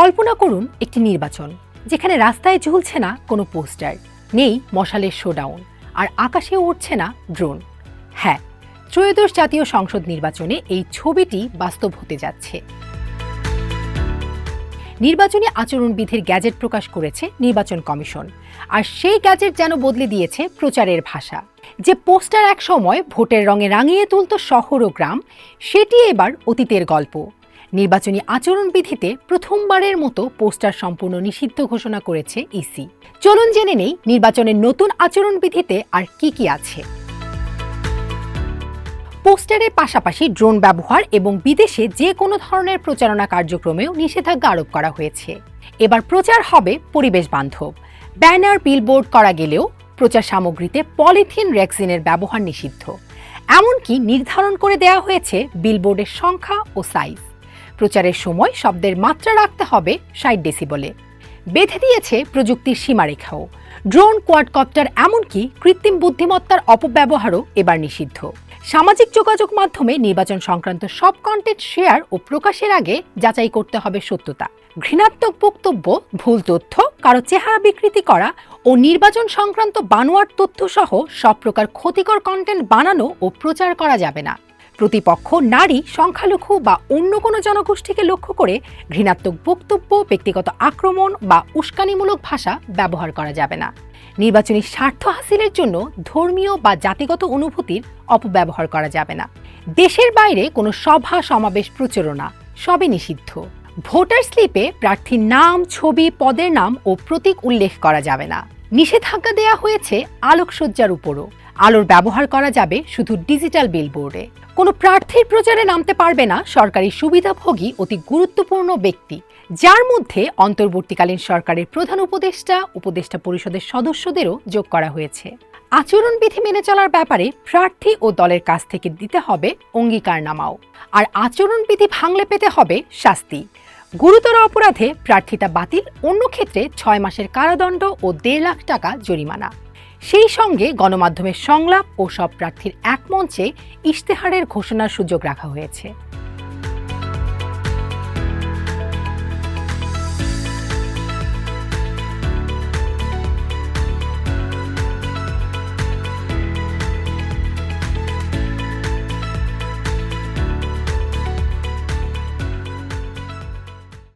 কল্পনা করুন একটি নির্বাচন, যেখানে রাস্তায় ঝুলছে না কোনো পোস্টার, নেই মশালের শোডাউন, আর আকাশে উঠছে না ড্রোন। হ্যাঁ ত্রয়োদশ জাতীয় সংসদ নির্বাচনে এই ছবিটি বাস্তব হতে যাচ্ছে। নির্বাচনী আচরণবিধির গ্যাজেট প্রকাশ করেছে নির্বাচন কমিশন, আর সেই গ্যাজেট যেন বদলে দিয়েছে প্রচারের ভাষা। যে পোস্টার এক সময় ভোটের রঙে রাঙিয়ে তুলত শহর ও গ্রাম, সেটি এবার অতীতের গল্প। নির্বাচনী আচরণবিধিতে প্রথমবারের মতো পোস্টার সম্পূর্ণ নিষিদ্ধ ঘোষণা করেছে ইসি। চলুন জেনে নেই নির্বাচনের নতুন আচরণবিধিতে আর কি কি আছে। পোস্টারের পাশাপাশি ড্রোন ব্যবহার এবং বিদেশে যে কোনো ধরনের প্রচারণা কার্যক্রমেও নিষেধাজ্ঞা আরোপ করা হয়েছে। এবার প্রচার হবে পরিবেশ বান্ধব। ব্যানার, বিলবোর্ড করা গেলেও প্রচার সামগ্রীতে পলিথিন রেক্সিনের ব্যবহার নিষিদ্ধ। এমনকি নির্ধারণ করে দেওয়া হয়েছে বিলবোর্ডের সংখ্যা ও সাইজ। প্রচারের সময় শব্দের মাত্রা রাখতে হবে ষাট ডেসিবলে। বেঁধে দিয়েছে প্রযুক্তির সীমারেখাও। ড্রোন, কোয়াডকপ্টার এমনকি কৃত্রিম বুদ্ধিমত্তার অপব্যবহারও এবার নিষিদ্ধ। সামাজিক যোগাযোগ মাধ্যমে নির্বাচন সংক্রান্ত সব কন্টেন্ট শেয়ার ও প্রকাশের আগে যাচাই করতে হবে সত্যতা। ঘৃণাত্মক বক্তব্য, ভুল তথ্য, কারও চেহারা বিকৃতি করা ও নির্বাচন সংক্রান্ত বানোয়ার তথ্য সহ সব প্রকার ক্ষতিকর কন্টেন্ট বানানো ও প্রচার করা যাবে না। প্রতিপক্ষ, নারী, সংখ্যালঘু বা অন্য কোনো জনগোষ্ঠীকে লক্ষ্য করে ঘৃণাত্মক বক্তব্য, ব্যক্তিগত আক্রমণ বা উস্কানিমূলক ভাষা ব্যবহার করা যাবে না। নির্বাচনী স্বার্থ হাসিলের জন্য ধর্মীয় বা জাতিগত অনুভূতির অপব্যবহার করা যাবে না। দেশের বাইরে কোনো সভা, সমাবেশ, প্রচারণা সবই নিষিদ্ধ। ভোটার স্লিপে প্রার্থীর নাম, ছবি, পদের নাম ও প্রতীক উল্লেখ করা যাবে না। নিষেধাজ্ঞা দেওয়া হয়েছে আলোকসজ্জার উপরও। আলোর ব্যবহার করা যাবে শুধু ডিজিটাল বিলবোর্ডে। কোনো প্রার্থীর প্রচারে নামতে পারবে না সরকারি সুবিধাভোগী অতি গুরুত্বপূর্ণ ব্যক্তি। যার মধ্যে অন্তর্বর্তীকালীন সরকারের প্রধান উপদেষ্টা উপদেষ্টা পরিষদের সদস্যদেরও যোগ করা হয়েছে। আচরণবিধি মেনে চলার ব্যাপারে প্রার্থী ও দলের কাছ থেকে দিতে হবে অঙ্গীকারনামাও। আর আচরণবিধি ভাঙলে পেতে হবে শাস্তি। গুরুতর অপরাধে প্রার্থিতা বাতিল। অন্য ক্ষেত্রে ছয় মাসের কারাদণ্ড ও দেড় লাখ টাকা জরিমানা। সেই সঙ্গে গণমাধ্যমের সংলাপ ও সব প্রার্থীর একমঞ্চে ইশতেহারের ঘোষণার সুযোগ রাখা হয়েছে।